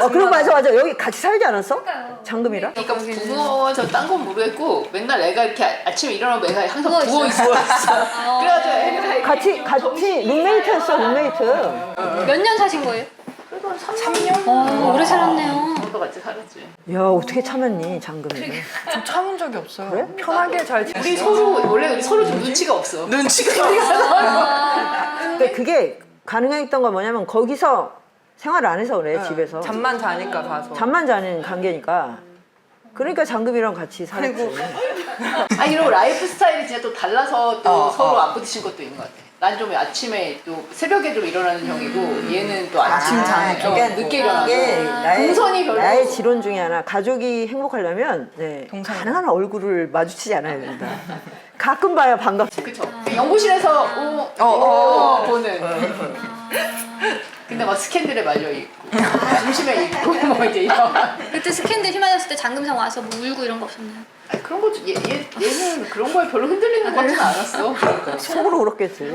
어, 그럼 맞아, 맞아. 여기 같이 살지 않았어? 그러니까요. 장금이랑? 그러니까 부모서 딴건 모르겠고 맨날 애가 이렇게 아- 아침에 일어나면 애가 항상 누워 있어. 그래가지고 애가 이렇게 같이, 같이 룸메이트였어, 룸메이트. 몇 년 사신 거예요? 그래도 한 3년? 어, 오래 살았네요. 정도 같이 살았지. 야, 어떻게 참았니, 장금이. 저 참은 적이 없어요. 그래? 편하게 잘 우리 지냈어요. 서로 원래 우리 서로 좀 눈치가 없어. 눈치가 근데 그게 가능했던 건 뭐냐면 거기서 생활을 안 해서 그래, 집에서. 잠만 자니까 가서. 잠만 자는 관계니까. 그러니까 장금이랑 같이 살았지. 그리고 아니 그리고 라이프 스타일이 진짜 또 달라서 또 어, 서로 어. 안 부딪힌 것도 있는 것 같아. 난 좀 아침에 또 새벽에 좀 일어나는 형이고 얘는 또 아침 잠에 좀 어, 깨고. 늦게 일어나고 이게 나의, 동선이 별로 나의 지론 중에 하나 가족이 행복하려면 네. 가능한 얼굴을 마주치지 않아야 된다. 가끔 봐야 반갑지. 그쵸. 연구실에서 어, 어, 어. 보는. 근데 막 스캔들에 말려 있고 중심에 있고 뭐 이제 이런. 그때 스캔들 휘말렸을 때 장금상 와서 뭐 울고 이런 거 없었나요? 아니, 그런 거 얘, 얘 얘는 그런 거에 별로 흔들리는 것 같지는 않았어. 속으로 울었겠지.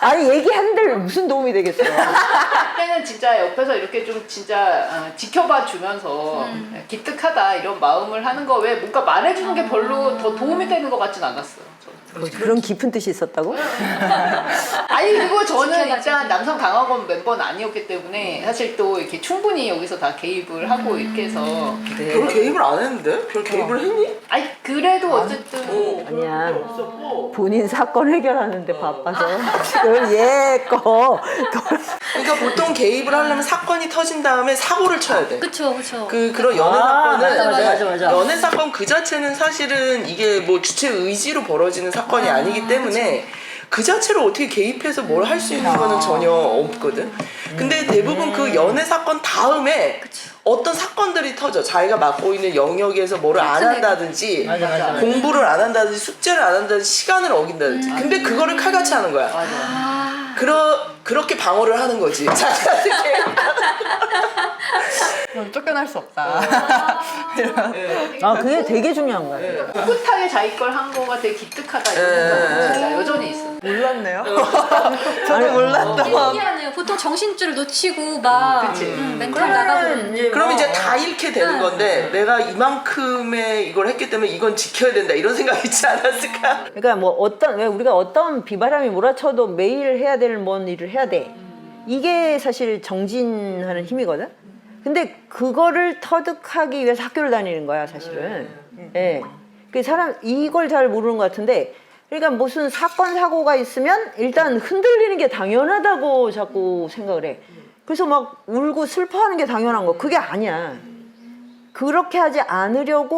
아니 얘기하는데 무슨 도움이 되겠어. 그때는 진짜 옆에서 이렇게 좀 진짜 어, 지켜봐 주면서 기특하다 이런 마음을 하는 거 왜 뭔가 말해주는 게 별로 더 도움이 되는 것 같진 않았어. 저는. 그런 깊은 뜻이 있었다고? 아니 그리고 저는. 일단 남성 강화권 멤버는 아니었기 때문에 사실 또 이렇게 충분히 여기서 다 개입을 하고 이렇게 해서 별 개입을 안 했는데? 별 개입을 했니? 아니 그래도 어쨌든 어, 아니야. 본인 사건 해결하는데 바빠서 지금 얘거 그러니까 보통 개입을 하려면 사건이 터진 다음에 사고를 쳐야 돼. 그쵸, 그쵸. 그 그런 연애 아, 사건은 맞아, 맞아, 맞아, 맞아. 연애 사건 그 자체는 사실은 이게 뭐 주체 의지로 벌어지는 사건이 아, 니기 때문에 그 자체로 어떻게 개입해서 뭘 할 수 있는 거는 전혀 없거든. 근데 대부분 그 연애 사건 다음에 어떤 사건들이 터져. 자기가 맡고 있는 영역에서 뭐를 안 한다든지 맞아, 맞아, 맞아. 공부를 안 한다든지 숙제를 안 한다든지 시간을 어긴다든지. 근데 그거를 칼같이 하는 거야. 그러 그렇게 방어를 하는 거지. 자기한테 넌 쫓겨날 수 없다. 아. 그게 되게 중요한 거야. 꿋꿋하게 자기 걸 한 거가 되게 기특하다 이런 예, 저도 몰랐던. 신기하네요. 보통 정신줄을 놓치고 막 그치. 음, 멘탈 나가버리는. 이제 그럼 뭐, 이제 다 잃게 되는 건데 내가 이만큼의 이걸 했기 때문에 이건 지켜야 된다 이런 생각 있지 않았을까? 그러니까 뭐 어떤 왜 우리가 어떤 비바람이 몰아쳐도 매일 해야 될 뭔 일을 해야 돼. 이게 사실 정진하는 힘이거든. 근데 그거를 터득하기 위해서 학교를 다니는 거야, 사실은. 예. 그 사람 이걸 잘 모르는 것 같은데 그러니까 무슨 사건 사고가 있으면 일단 흔들리는 게 당연하다고 자꾸 생각을 해. 그래서 막 울고 슬퍼하는 게 당연한 거. 그게 아니야. 그렇게 하지 않으려고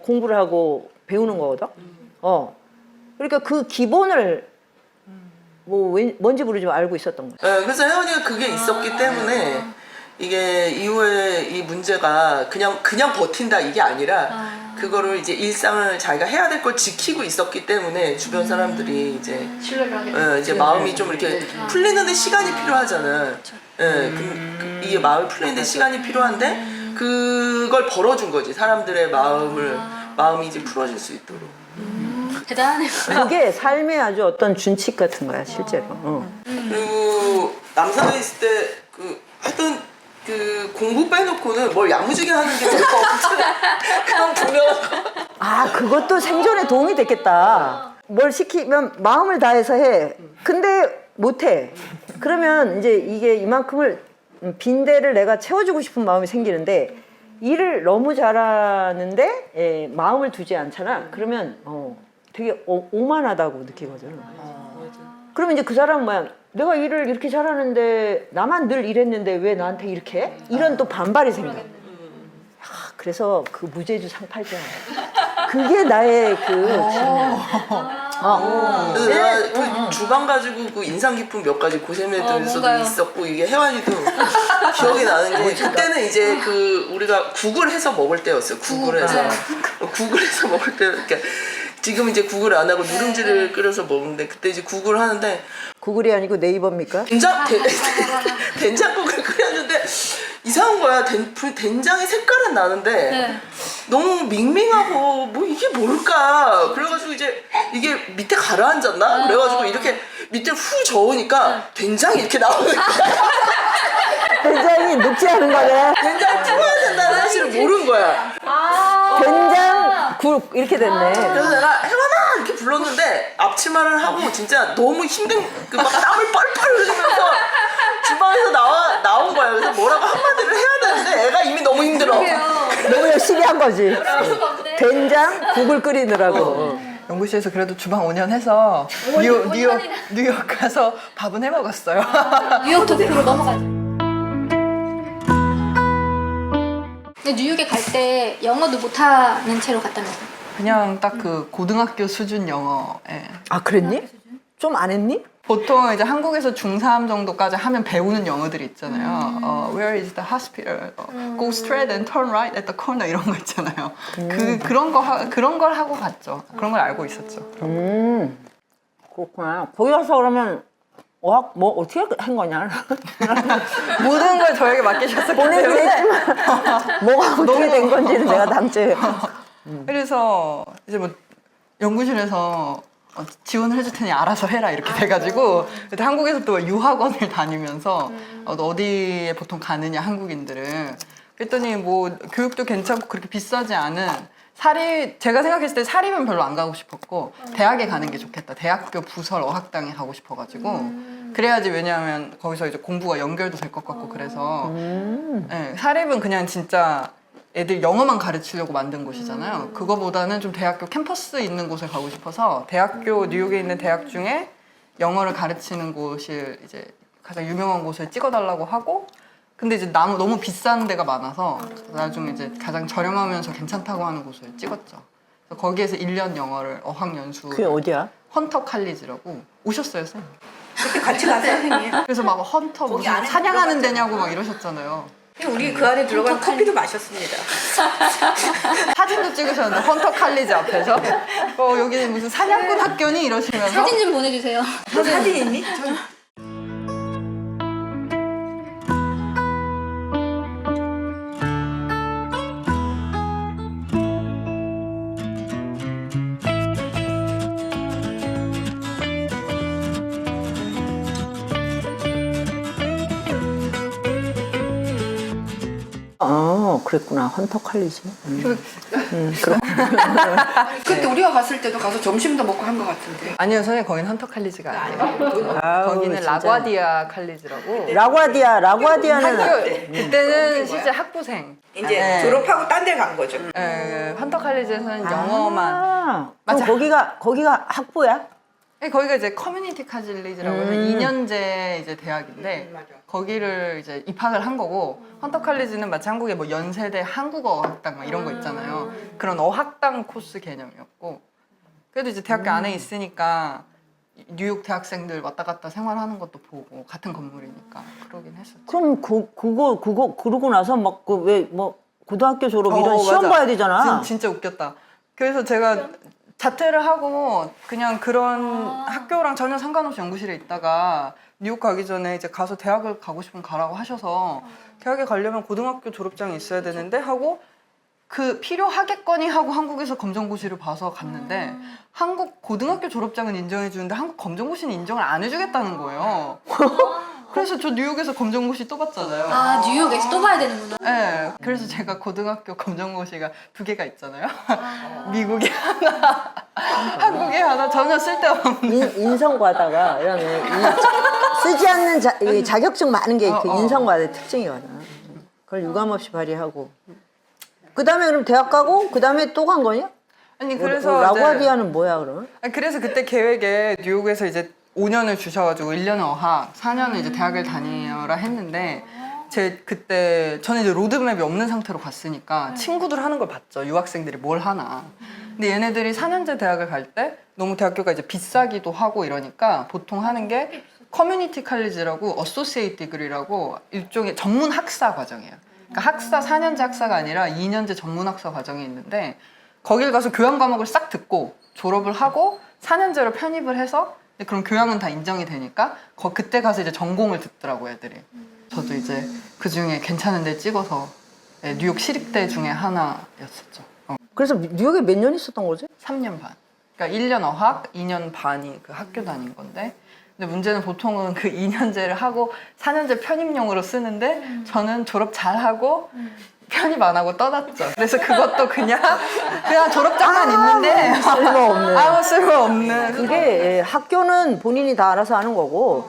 어, 공부를 하고 배우는 거거든. 어. 그러니까 그 기본을 뭐 왠- 뭔지 모르지만 알고 있었던 거야. 예, 그래서 혜원이가 그게 있었기 때문에 이게 이후에 이 문제가 그냥 그냥 버틴다 이게 아니라 그거를 이제 일상을 자기가 해야 될 걸 지키고 있었기 때문에 주변 사람들이 이제 신뢰를 하게 예, 이제 마음이 좀 이렇게 풀리는데 시간이 필요하잖아. 예, 그, 그, 이게 마음이 풀리는데 시간이 필요한데 그걸 벌어준 거지 사람들의 마음을 마음이 이제 풀어질 수 있도록. 대단하네요. 그게 삶의 아주 어떤 준칙 같은 거야, 실제로. 어. 그리고 남산에 있을 때 그 하여튼 그 공부 빼놓고는 뭘 야무지게 하는 게 별거 없잖아. 그건 분명한 거. 아, 그것도 생존에 도움이 됐겠다. 뭘 시키면 마음을 다해서 해. 근데 못 해. 그러면 이제 이게 이만큼을 음, 빈대를 내가 채워주고 싶은 마음이 생기는데 일을 너무 잘하는데 예, 마음을 두지 않잖아. 그러면 어, 되게 오, 오만하다고 느끼거든. 그러면 이제 그 사람은 뭐야? 내가 일을 이렇게 잘하는데 나만 늘 이랬는데 왜 나한테 이렇게 해? 이런 또 반발이 생겨. 아, 그래서 그 무제주 상팔자. 그게 나의 그 어. 그래서 내가 그 주방 가지고 그 인상 깊은 몇 가지 고세메들도 어, 뭔가요? 있었고 이게 혜환이도 기억이 나는 게 그때는 이제 그 우리가 국을 해서 먹을 때였어요. 국을 해서 국을 해서 먹을 때 이렇게 지금 이제 국을 안 하고 누룽지를 끓여서 먹는데 그때 이제 국을 하는데 구글이 아니고 네이버입니까? 된장 된, 된장국을 끓였는데 이상한 거야. 된, 불- 된장의 색깔은 나는데 네. 너무 밍밍하고 뭐 이게 뭘까? 그래가지고 이제 이게 밑에 가라앉았나? 그래가지고 이렇게 밑에 후 저으니까 된장이 이렇게 나오는 거야. 된장이 늙지 않은 거네. 된장 찍어야 된다는 사실을 모르는 거야. 된장 국 이렇게 됐네. 그래서 내가 혜원아 이렇게 불렀는데 앞치마를 하고 진짜 너무 힘든 그 막 땀을 뻘뻘 흘리면서 주방에서 나와 나온 거야. 그래서 뭐라고 한마디를 해야 되는데 애가 이미 너무 힘들어. 너무 열심히 한 거지. 된장 국을 끓이느라고. 연구실에서 그래도 주방 5년 해서 뉴욕, 오 뉴욕. 뉴욕 가서 밥은 해 먹었어요. 뉴욕 도쿄로 넘어가죠. 뉴욕에 갈 때 영어도 못하는 채로 갔다면서요? 그냥 딱 그 고등학교 수준 영어에 아 그랬니? 좀 안 했니? 보통 이제 한국에서 중3 정도까지 하면 배우는 영어들이 있잖아요. 어, where is the hospital? 어, go straight and turn right at the corner 이런 거 있잖아요. 그 그런 거 하, 그런 걸 하고 갔죠. 그런 걸 알고 있었죠. 음 그렇구나. 거기 가서 그러면 어학 뭐 어떻게 한 거냐? 모든 걸 저에게 맡기셨었기 보내긴 때문에 했지만 뭐가 어떻게 된 건지는 내가 당초에 그래서 이제 뭐 연구실에서 어, 지원을 해줄 테니 알아서 해라 이렇게 돼가지고 그때 한국에서 또 유학원을 다니면서 어, 너 어디에 보통 가느냐 한국인들은 그랬더니 뭐 교육도 괜찮고 그렇게 비싸지 않은 사립 제가 생각했을 때 사립은 별로 안 가고 싶었고 대학에 가는 게 좋겠다. 대학교 부설 어학당에 가고 싶어가지고. 그래야지 왜냐하면 거기서 이제 공부가 연결도 될 것 같고 그래서. 음. 네, 사립은 그냥 진짜 애들 영어만 가르치려고 만든 곳이잖아요. 그거보다는 좀 대학교 캠퍼스 있는 곳에 가고 싶어서 대학교 뉴욕에 있는 대학 중에 영어를 가르치는 곳을 이제 가장 유명한 곳을 찍어달라고 하고 근데 이제 너무 너무 비싼 데가 많아서 나중에 이제 가장 저렴하면서 괜찮다고 하는 곳을 찍었죠. 그래서 거기에서 1년 영어를 어학 연수 그게 어디야? 헌터 칼리지라고 오셨어요, 쌤? 같이 가세요, 선생님. 그래서 막 헌터 무슨 안에 사냥하는 데냐고 막 이러셨잖아요. 우리 그 안에 들어가서 커피도 마셨습니다. 사진도 찍으셨는데 헌터 칼리지 앞에서 어 여기 무슨 사냥꾼 학교니 이러시면서 사진 좀 보내주세요. 사진 있니? 그랬구나 헌터 칼리지. 음. 음, 그렇구나. 그때 우리가 갔을 때도 가서 점심도 먹고 한 것 같은데. 아니요 선생님 거긴 헌터 칼리지가 아니에요 아우, 거기는 진짜. 라과디아 칼리지라고 라과디아 라과디아는 학교 그때는 실제 학부생 이제 네. 졸업하고 딴 데 간 거죠. 예, 헌터 칼리지에서는 영어만 아, 맞아. 거기가 거기가 학부야? 예, 거기가 이제 커뮤니티 칼리지라고 해서 음. 2년제 이제 대학인데 거기를 이제 입학을 한 거고 헌터 칼리지는 마치 한국의 뭐 연세대 한국어 어학당 막 이런 거 있잖아요. 그런 어학당 코스 개념이었고 그래도 이제 대학교 안에 있으니까 뉴욕 대학생들 왔다 갔다 생활하는 것도 보고 같은 건물이니까 그러긴 했었죠. 그럼 그 그거 그거 그러고 나서 막 그 왜 뭐 고등학교 졸업 이런 어, 시험 맞아. 봐야 되잖아. 진, 진짜 웃겼다. 그래서 제가 자퇴를 하고 그냥 그런 학교랑 전혀 상관없이 연구실에 있다가 뉴욕 가기 전에 이제 가서 대학을 가고 싶으면 가라고 하셔서 대학에 가려면 고등학교 졸업장이 있어야 되는데 하고 그 필요하겠거니 하고 한국에서 검정고시를 봐서 갔는데 한국 고등학교 졸업장은 인정해 주는데 한국 검정고시는 인정을 안 해주겠다는 거예요. 그래서 저 뉴욕에서 검정고시 또 봤잖아요. 아 뉴욕에서 또 봐야 되는구나. 네, 그래서 제가 고등학교 검정고시가 두 개가 있잖아요. 미국에 하나, 한국에 하나 전혀 쓸데없는. 인, 인성과다가 이런 인- 쓰지 않는 자, 이 자격증 많은 게 그 어, 어. 인성과의 특징이거든. 그걸 유감없이 발휘하고. 그 다음에 그럼 대학 가고 그 다음에 또 간 거냐? 아니 그 그래서 이제- 라과디아는 뭐야 그러면? 아니, 그래서 그때 계획에 뉴욕에서 이제 5년을 주셔가지고 1년은 어학, 4년은 이제 대학을 다니라 했는데 제 그때 저는 이제 로드맵이 없는 상태로 갔으니까 친구들 하는 걸 봤죠. 유학생들이 뭘 하나. 근데 얘네들이 4년제 대학을 갈 때 너무 대학교가 이제 비싸기도 하고 이러니까 보통 하는 게 커뮤니티 칼리지라고 어소시에이트 디그리라고 일종의 전문 학사 과정이에요. 그러니까 학사 4년제 학사가 아니라 2년제 전문 학사 과정이 있는데 거길 가서 교양 과목을 싹 듣고 졸업을 하고 4년제로 편입을 해서 이제 그럼 교양은 다 인정이 되니까 거, 그때 가서 이제 전공을 듣더라고 애들이. 저도 이제 그 중에 괜찮은 데 찍어서 네, 뉴욕 시립대 중에 하나였었죠. 어, 그래서 뉴욕에 몇 년 있었던 거지? 3년 반. 그러니까 1년 어학, 2년 반이 그 학교 다닌 건데 근데 문제는 보통은 그 2년제를 하고 4년제 편입용으로 쓰는데 저는 졸업 잘 하고 편입 안 하고 떠났죠. 그래서 그것도 그냥 그냥 졸업장만 있는데 쓸모 없는. 아무 쓸모 없는. 그게 예, 학교는 본인이 다 알아서 하는 거고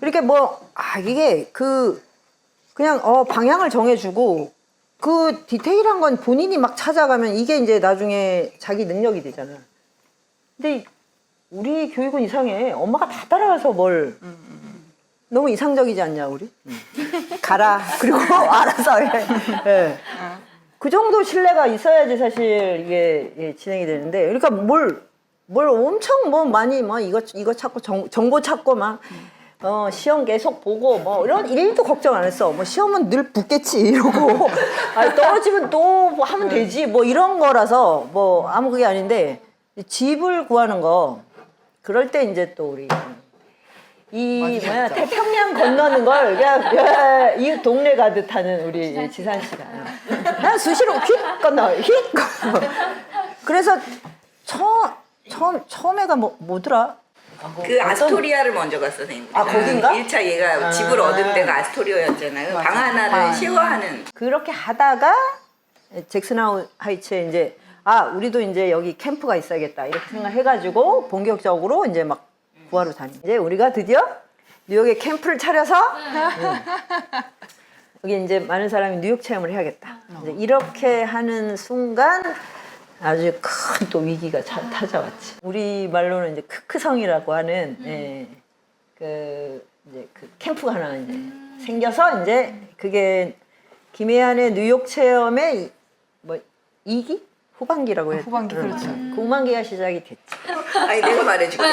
이렇게 뭐 아 이게 그 그냥 어 방향을 정해주고 그 디테일한 건 본인이 막 찾아가면 이게 이제 나중에 자기 능력이 되잖아. 근데 우리 교육은 이상해. 엄마가 다 따라가서 뭘 너무 이상적이지 않냐 우리? 가라 그리고 알아서 해. 예. 그 정도 신뢰가 있어야지 사실 이게 예, 진행이 되는데 그러니까 뭘 뭘 엄청 뭐 많이 뭐 이거 이거 찾고 정, 정보 찾고 막 어, 시험 계속 보고 뭐 이런 일도 걱정 안 했어. 뭐 시험은 늘 붙겠지 이러고 아니, 떨어지면 또 뭐 하면 되지 뭐 이런 거라서 뭐 아무 그게 아닌데 집을 구하는 거 그럴 때 이제 또 우리 이 뭐야 태평양 건너는 걸 그냥 야, 이 동네 가듯 하는 우리 지산 씨가 난 수시로 휙 건너 휙 건너 그래서 처음 처음 처음에가 뭐 뭐더라 그 아스토리아를 먼저 갔어, 선생님. 아, 거긴가? 1차 얘가 집을 얻은 데가 아스토리아였잖아요. 방 하나를 쉐어하는. 그렇게 하다가 잭슨 하이츠에 이제 아 우리도 이제 여기 캠프가 있어야겠다 이렇게 생각해가지고 본격적으로 이제 막 구하러 다니. 이제 우리가 드디어 뉴욕에 캠프를 차려서 응. 여기 이제 많은 사람이 뉴욕 체험을 해야겠다. 이제 이렇게 하는 순간 아주 큰 또 위기가 차- 찾아왔지. 우리 말로는 이제 크크성이라고 하는 예, 그 이제 그 캠프가 하나 이제 생겨서 이제 그게 김혜안의 뉴욕 체험의 이- 뭐 2기 후반기라고 해야 후반기, 응. 그렇죠. 그 후반기가 시작이 됐지. 아니 내가 말해줄게.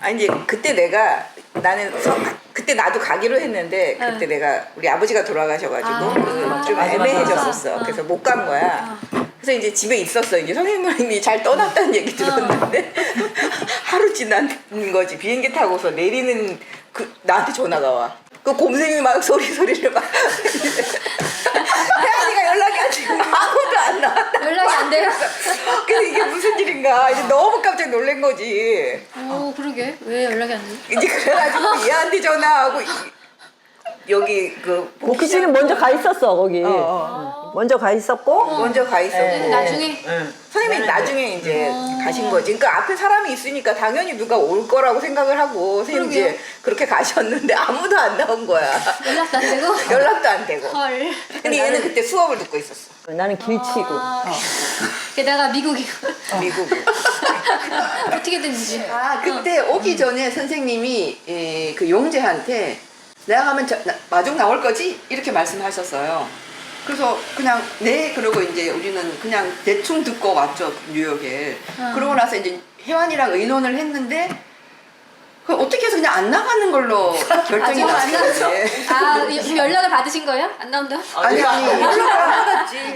아니 이제 그때 내가 나는 서, 그때 나도 가기로 했는데 그때 내가 우리 아버지가 돌아가셔가지고 그좀 애매해졌었어. 그래서 못 간 거야. 그래서 이제 집에 있었어. 이제 선생님이 잘 떠났다는 얘기 들었는데 하루 지난 거지. 비행기 타고서 내리는 그 나한테 전화가 와. 그 곰생이 막 소리 소리를 막 혜안이가 연락이 안 돼. 아무도 안 돼요? 그래서 이게 무슨 일인가 이제 너무 깜짝 놀란 거지. 오 그러게 왜 연락이 안 돼? 이제 그래가지고 얘한테 전화하고 이- 여기 그 복희 씨는 먼저 가 있었어 거기. 어, 응. 먼저 가 있었고 먼저 가 있었고 근데 나중에 선생님이 나중에 이제 가신 거지. 그러니까 앞에 사람이 있으니까 당연히 누가 올 거라고 생각을 하고 선생님 이제 그렇게 가셨는데 아무도 안 나온 거야. 연락도 안 되고 연락도 안 되고. 헐 근데 얘는 그때 수업을 듣고 있었어. 나는 길치고. 게다가 미국이고 미국. 어떻게 됐는지 아 그때 오기 전에 선생님이 에, 그 용재한테 내가 가면 저, 나- 마중 나올 거지 이렇게 말씀하셨어요. 그래서 그냥 네 그러고 이제 우리는 그냥 대충 듣고 왔죠 뉴욕에. 그러고 나서 이제 혜환이랑 의논을 했는데 그 어떻게 해서 그냥 안 나가는 걸로 결정이 아, 안 났어요. 아 이- 연락을 받으신 거예요? 안 나온다? 아니 아니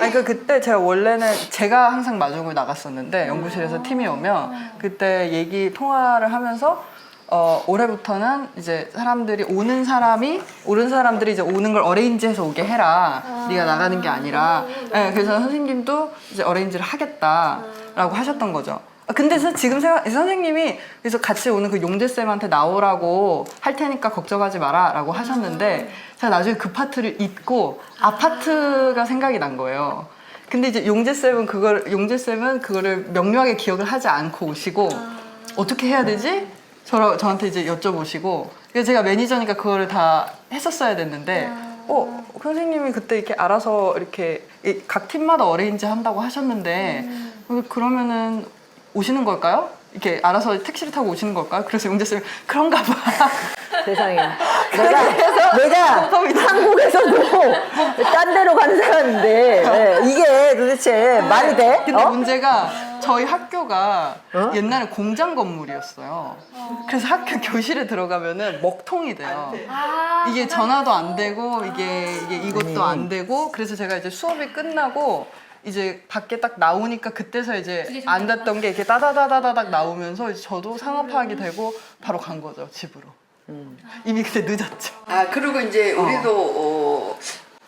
아니 그 그때 제가 원래는 제가 항상 마중을 나갔었는데 연구실에서 팀이 오면 그때 얘기 통화를 하면서 어 올해부터는 이제 사람들이 오는 사람이 오는 사람들이 이제 오는 걸 어레인지해서 오게 해라. 네가 나가는 게 아니라. 예, 그래서 선생님도 이제 어레인지를 하겠다라고 하셨던 거죠. 아, 근데 서- 지금 생각, 선생님이 그래서 같이 오는 그 용재 쌤한테 나오라고 할 테니까 걱정하지 마라라고 하셨는데 제가 나중에 그 파트를 잊고 아파트가 생각이 난 거예요. 근데 이제 용재 쌤은 그걸 용재 쌤은 그거를 명료하게 기억을 하지 않고 오시고 어떻게 해야 되지? 저 저한테 이제 여쭤보시고 그래서 제가 매니저니까 그거를 다 했었어야 됐는데 어 선생님이 그때 이렇게 알아서 이렇게 이- 각 팀마다 어레인지 한다고 하셨는데 어, 그러면은 오시는 걸까요? 이렇게 알아서 택시를 타고 오시는 걸까요? 그래서 용재 쌤이 그런가 봐. 세상에. 내가, 내가 한국에서도 딴 데로 가는 사람인데, 예, 이게 도대체 말이 돼? 근데 어? 문제가 저희 학교가 어? 옛날에 공장 건물이었어요. 그래서 학교 교실에 들어가면은 먹통이 돼요. 아 이게 전화도 안 되고 이게 이게 이것도 안 되고 그래서 제가 이제 수업이 끝나고 이제 밖에 딱 나오니까 그때서 이제 앉았던 게 이렇게 따다다다다닥 나오면서 이제 저도 상업 파악이 되고 바로 간 거죠 집으로. 이미 그때 늦었죠. 아 그리고 이제 우리도 어,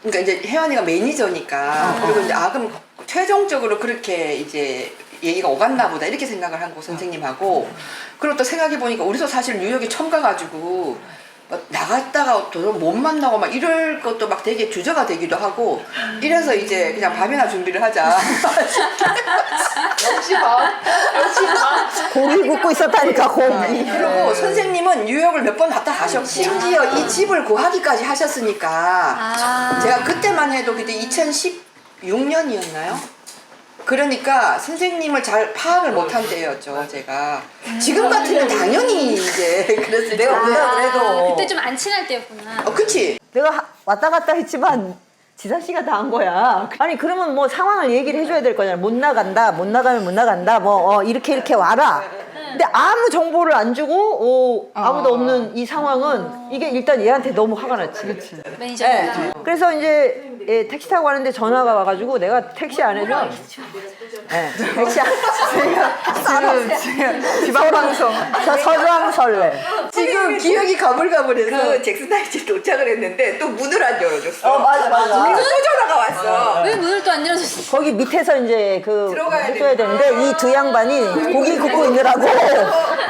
그러니까 이제 혜원이가 매니저니까 그리고 이제 아 그럼 최종적으로 그렇게 이제 얘기가 오갔나 보다 이렇게 생각을 한거 선생님하고 그리고 또 생각해 보니까 우리도 사실 뉴욕에 처음 가가지고 막 나갔다가 못 만나고 막 이럴 것도 막 되게 주저가 되기도 하고 이래서 이제 그냥 밥이나 준비를 하자 역시 마음 역시 마음 고기 굽고 있었다니까 고기. 그리고 선생님은 뉴욕을 몇 번 왔다 가셨고 심지어 이 집을 구하기까지 하셨으니까 아. 제가 그때만 해도 그때 2016년이었나요? 그러니까 선생님을 잘 파악을 못한 때였죠 제가 지금 같으면 당연히 이제 그랬을 내가 몰라 그래도. 아, 그때 좀 안 친할 때였구나. 어 그치 내가 하- 왔다 갔다 했지만 지사 씨가 다 한 거야. 아니 그러면 뭐 상황을 얘기를 해줘야 될 거잖아. 못 나간다, 못 나가면 못 나간다. 뭐 어, 이렇게 이렇게 와라. 근데 아무 정보를 안 주고 어, 아무도 없는 이 상황은 이게 일단 얘한테 너무 화가 났지. 그렇지. 매니저가. 그래서 이제 예, 택시 타고 가는데 전화가 와가지고 내가 택시 안에서 예, 택시 안에서 지금 지금 지방 방송 저 서주왕 설레. 지금 기억이 가물가물해서 그 잭슨 타이즈 도착을 했는데 또 문을 안 열어줬어. 어 맞아 맞아. 그래서 또 전화가 왔어. 왜 문을 또 안 열어줬어? 거기 밑에서 이제 그 들어가야 해줘야 되는데 이 두 양반이 고기 굽고 있느라고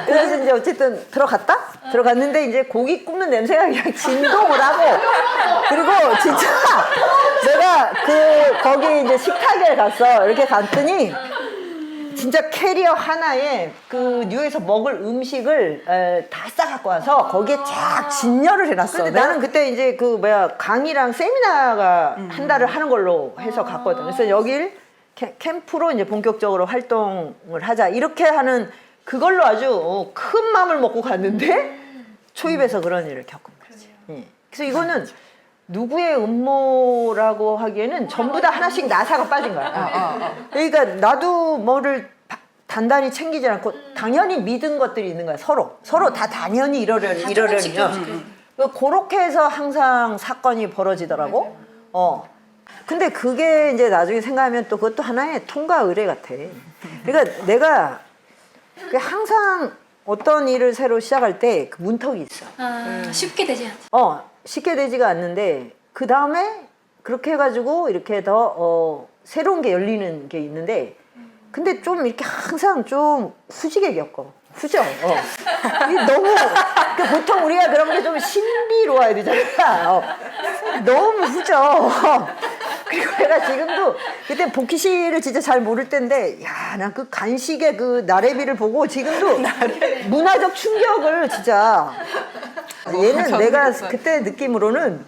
그래서 이제 어쨌든 들어갔다 들어갔는데 이제 고기 굽는 냄새가 그냥 진동을 하고 그리고 진짜 내가 그 거기 이제 식탁에 갔어 이렇게 갔더니 진짜 캐리어 하나에 그 뉴욕에서 먹을 음식을 에, 다 싸갖고 와서 거기에 쫙 진열을 해놨어. 근데 나는 그때 이제 그 뭐야 강의랑 세미나가 한 달을 하는 걸로 해서 갔거든. 그래서 여길 캠- 캠프로 이제 본격적으로 활동을 하자 이렇게 하는 그걸로 아주 어, 큰 마음을 먹고 갔는데 초입에서 그런 일을 겪은 거지. 예. 그래서 이거는 누구의 음모라고 하기에는 전부 다 하나씩 나사가 빠진 거야. 그러니까 나도 뭐를 바- 단단히 챙기지 않고 당연히 믿은 것들이 있는 거야. 서로 서로 다 당연히 이러려니 이러려니. 그 그렇게 해서 항상 사건이 벌어지더라고. 어. 근데 그게 이제 나중에 생각하면 또 그것도 하나의 통과 의례 같아. 그러니까 내가 그 항상 어떤 일을 새로 시작할 때 그 문턱이 있어. 아, 쉽게 되지 않지. 어, 쉽게 되지가 않는데 그 다음에 그렇게 해가지고 이렇게 더 어, 새로운 게 열리는 게 있는데 근데 좀 이렇게 항상 좀 후지게 겪어. 후져. 어. 이게 너무 그러니까 보통 우리가 그런 게 좀 신비로워야 되잖아. 어. 너무 후져. 그리고 내가 지금도 그때 복희씨를 진짜 잘 모를 때인데 야, 나그 간식의 그 나래비를 보고 지금도 문화적 충격을 진짜 얘는 내가 그때 느낌으로는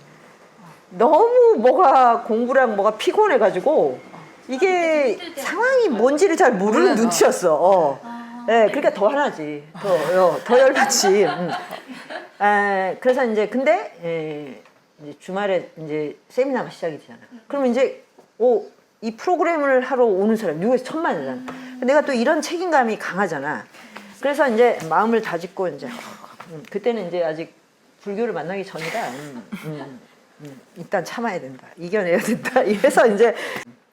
너무 뭐가 공부랑 뭐가 피곤해가지고 이게 상황이 뭔지를 잘 모르는 눈치였어. 어. 네, 그러니까 더 하나지. 더, 어, 더 열받지. 음. 에, 그래서 이제 근데 에, 이제 주말에 이제 세미나가 시작이 되잖아. 그러면 이제 오, 이 프로그램을 하러 오는 사람 뉴욕에서 천만이잖아. 내가 또 이런 책임감이 강하잖아. 그래서 이제 마음을 다짓고 이제 음, 그때는 이제 아직 불교를 만나기 전이라 음, 음, 음, 일단 참아야 된다. 이겨내야 된다. 이래서 이제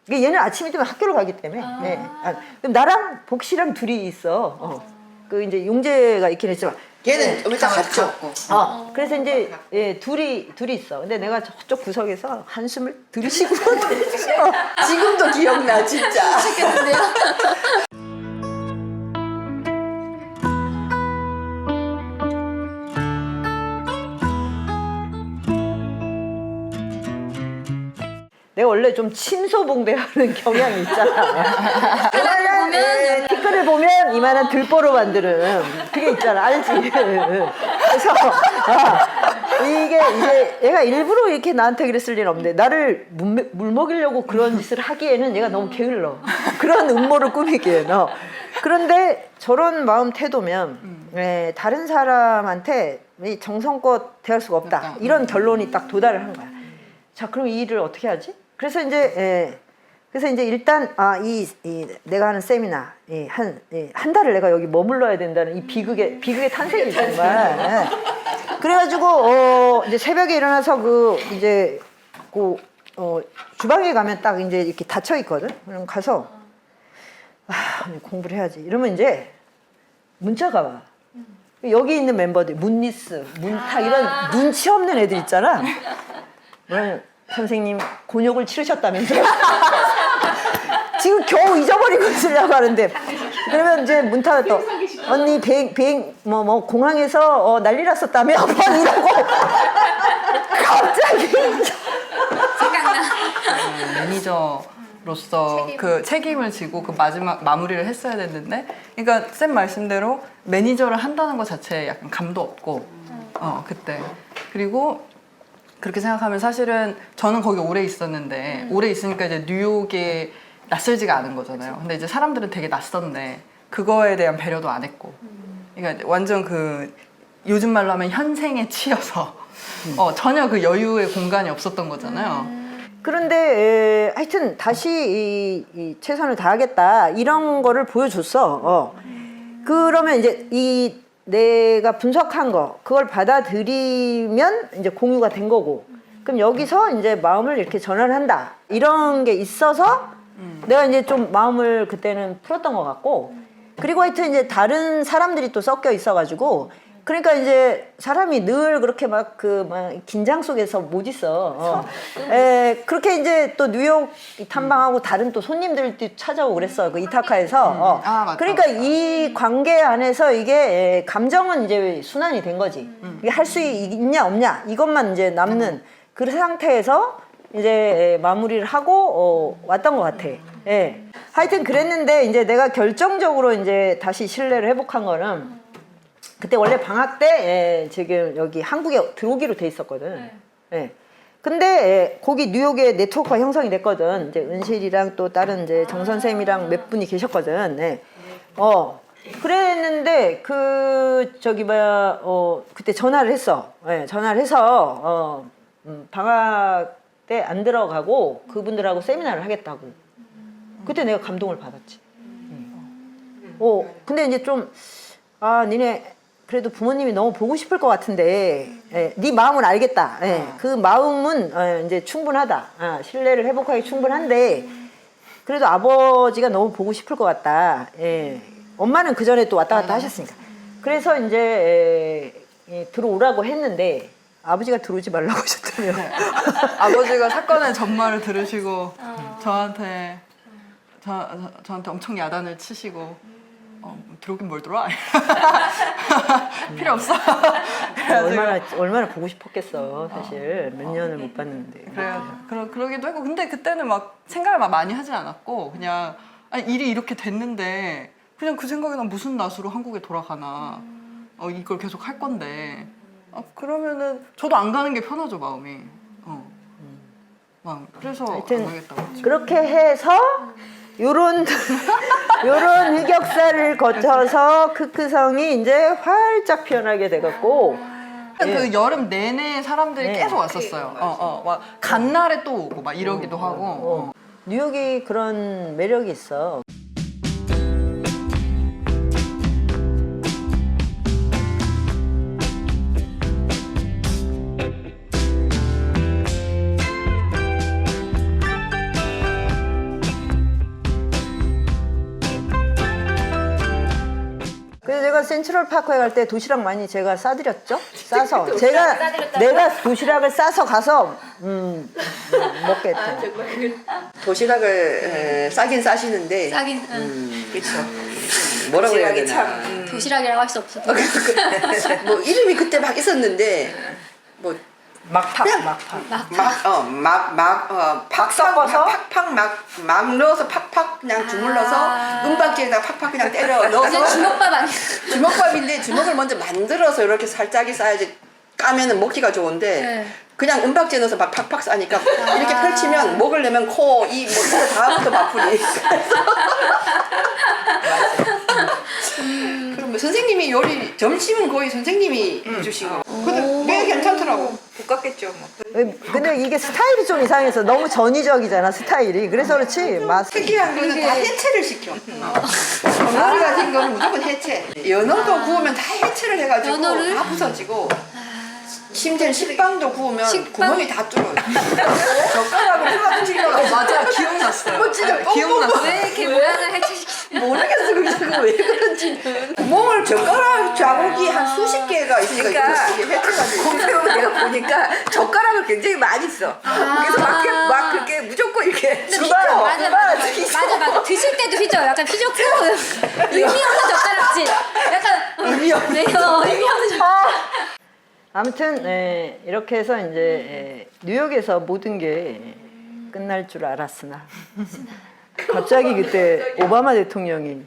이게 얘는 아침이 되면 학교를 가기 때문에 네. 아, 그럼 나랑 복씨랑 둘이 있어. 어. 그 이제 용재가 있긴 했지만 얘는 좀 이따 갔죠? 어, 그래서 이제 예, 둘이 둘이 있어. 근데 내가 저쪽 구석에서 한숨을 들이쉬고 지금도 기억나 진짜 내가 원래 좀 친소봉대하는 경향이 있잖아. 하나를 보면 예, 티끌을 보면 이만한 들보로 만드는 그게 있잖아. 알지? 그래서 아, 이게 이제 얘가 일부러 이렇게 나한테 그랬을 일은 없는데 나를 물, 물 먹이려고 그런 짓을 하기에는 얘가 너무 게을러. 그런 음모를 꾸미기에는. 어. 그런데 저런 마음 태도면 예, 다른 사람한테 이 정성껏 대할 수가 없다. 이런 결론이 딱 도달을 한 거야. 자, 그럼 이 일을 어떻게 하지? 그래서 이제 예, 그래서 이제 일단 아이 이, 내가 하는 세미나 이, 한, 달을 내가 여기 머물러야 된다는 이 비극의 비극의 탄생이 정말. 예. 그래가지고 어 이제 새벽에 일어나서 그 이제 그 어, 주방에 가면 딱 이제 이렇게 닫혀 있거든. 그럼 가서 아 공부를 해야지. 이러면 이제 문자가 와. 여기 있는 멤버들 문리스, 문탁 이런 눈치 없는 애들 있잖아. 선생님 곤욕을 치르셨다면서요? 지금 겨우 잊어버리고 있으려고 하는데. 그러면 이제 문타가 또 언니 비행 비행 뭐 뭐 공항에서 어, 난리 났었다며? 막 이러고. 갑자기. 생각나. 매니저 로서 그 책임을 지고 그 마지막 마무리를 했어야 됐는데, 그러니까 쌤 말씀대로 매니저를 한다는 것 자체에 약간 감도 없고, 어 그때. 그리고 그렇게 생각하면 사실은 저는 거기 오래 있었는데 오래 있으니까 이제 뉴욕에 낯설지가 않은 거잖아요. 근데 이제 사람들은 되게 낯선데 그거에 대한 배려도 안 했고, 그러니까 완전 그 요즘 말로 하면 현생에 치여서 어, 전혀 그 여유의 공간이 없었던 거잖아요. 그런데 에, 하여튼 다시 이, 이 최선을 다하겠다 이런 거를 보여줬어. 어. 그러면 이제 이 내가 분석한 거 그걸 받아들이면 이제 공유가 된 거고. 그럼 여기서 이제 마음을 이렇게 전환을 한다. 이런 게 있어서 내가 이제 좀 마음을 그때는 풀었던 것 같고. 그리고 하여튼 이제 다른 사람들이 또 섞여 있어가지고 그러니까 이제 사람이 늘 그렇게 막 그 막 긴장 속에서 못 있어. 어. 에, 그렇게 이제 또 뉴욕 탐방하고 다른 또 손님들도 찾아오고 그랬어. 그 이타카에서. 어. 아, 맞다, 그러니까 이 관계 안에서 이게 에, 감정은 이제 순환이 된 거지. 이게 할 수 있냐 없냐 이것만 이제 남는 그 상태에서 이제 에, 마무리를 하고 어, 왔던 것 같아. 예. 하여튼 그랬는데 이제 내가 결정적으로 이제 다시 신뢰를 회복한 거는 그때 원래 방학 때 예, 지금 여기 한국에 들어오기로 돼 있었거든. 예. 근데 예, 거기 뉴욕에 네트워크가 형성이 됐거든. 이제 은실이랑 또 다른 이제 정 선생님이랑 몇 분이 계셨거든. 예. 어. 그랬는데 그 저기 뭐야 어 그때 전화를 했어. 예, 전화를 해서 어 음, 방학 때 안 들어가고 그분들하고 세미나를 하겠다고. 그때 내가 감동을 받았지. 어, 근데 이제 좀, 아, 니네 그래도 부모님이 너무 보고 싶을 것 같은데, 예, 네 마음은 알겠다. 예, 그 마음은 어, 이제 충분하다. 아, 신뢰를 회복하기 충분한데, 그래도 아버지가 너무 보고 싶을 것 같다. 예. 엄마는 그 전에 또 왔다 갔다 하셨으니까. 그래서 이제 예, 예, 들어오라고 했는데, 아버지가 들어오지 말라고 하셨다며. 아버지가 사건의 전말을 들으시고 저한테 저, 저, 저한테 엄청 야단을 치시고 어, 들어오긴 뭘 들어와? 필요 없어. 그래가지고. 얼마나 얼마나 보고 싶었겠어 사실. 몇 년을 못 봤는데. 그래요. 그러, 그러기도 했고 근데 그때는 막 생각을 막 많이 하진 않았고 그냥 아니, 일이 이렇게 됐는데 그냥 그 생각에 난 무슨 낯으로 한국에 돌아가나. 어, 이걸 계속 할 건데. 어, 그러면은 저도 안 가는 게 편하죠 마음이. 어. 마음. 그래서 하여튼 안 가겠다고 했죠. 그렇게 해서 요런 요런 흑역사를 거쳐서 크크성이 이제 활짝 피어나게 돼갖고 그 여름 내내 사람들이 네. 계속 왔었어요. 어, 어, 막 간날에 또 오고 막 이러기도 하고. 어, 뉴욕이 그런 매력이 있어. 센트럴 파크에 갈 때 도시락 많이 제가 싸드렸죠. 싸서 제가 내가 도시락을 싸서 가서 음, 음, 먹겠다. 도시락을 에, 싸긴 싸시는데 싸긴 응. 음, 그렇죠. 뭐라고 해야 도시락이 되나. 참, 음. 도시락이라고 할 수 없어. 뭐 이름이 그때 막 있었는데 뭐 막팍 막팍. 막 어 막 막 어 팍팍 팍팍 막 막 넣어서 팍팍 그냥 주물러서 아. 은박지에다 팍팍 그냥 때려 넣어서 주먹밥 아니야? 주먹밥인데 주먹을 먼저 만들어서 이렇게 살짝이 싸야지 까면은 먹기가 좋은데 네. 그냥 은박지에 넣어서 막 팍팍 싸니까 이렇게 펼치면 먹으려면 코, 이, 뭐, 다부터 바쁘니. 그럼 뭐 선생님이 요리, 점심은 거의 선생님이 해주시고. 근데 꽤 괜찮더라고. 볶았겠죠 뭐. 근데 이게 스타일이 좀 이상해서 너무 전위적이잖아 스타일이 그래서 그렇지 맛 특이한 거는 다 해체를 시켜. 연어를 가진 거는 무조건 해체. 연어도 구우면 다 해체를 해가지고 연어를? 다 부서지고. 심지어 식빵도 구우면 식빵? 구멍이 다 뚫어요. 젓가락으로 휘가 찔러가지고. 맞아, 기억났어요. 뭐 진짜 네, 기억났어요. 왜 이렇게 모양을 해체시키? 모르겠어 그게 왜 그런지는 구멍을 젓가락 자국이 한 수십 개가 있으니까 그러니까 이게 공표로 내가 보니까 젓가락을 굉장히 많이 써. 그래서 막, 이렇게 막 그렇게 무조건 이렇게 시켜. 맞아 맞아 맞아 시켜. 맞아 맞아 드실 때도 휘죠. 약간 푸 의미 없는 젓가락질. 약간 의미 없는 네, 어, 의미 없는 젓가락. 아무튼 예, 이렇게 해서 이제 예, 뉴욕에서 모든 게 끝날 줄 알았으나 갑자기 그때 오바마 대통령이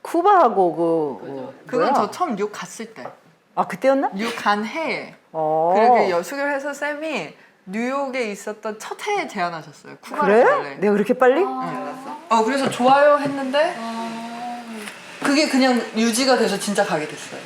쿠바하고 그 어, 그건 뭐야? 저 처음 뉴욕 갔을 때. 아 그때였나? 뉴욕 간 해에. 어. 그렇게 여수교 해서 쌤이 뉴욕에 있었던 첫 해에 제안하셨어요. 쿠바를 그래? 갈래. 내가 그렇게 빨리? 어 그래서 좋아요 했는데 그게 그냥 유지가 돼서 진짜 가게 됐어요.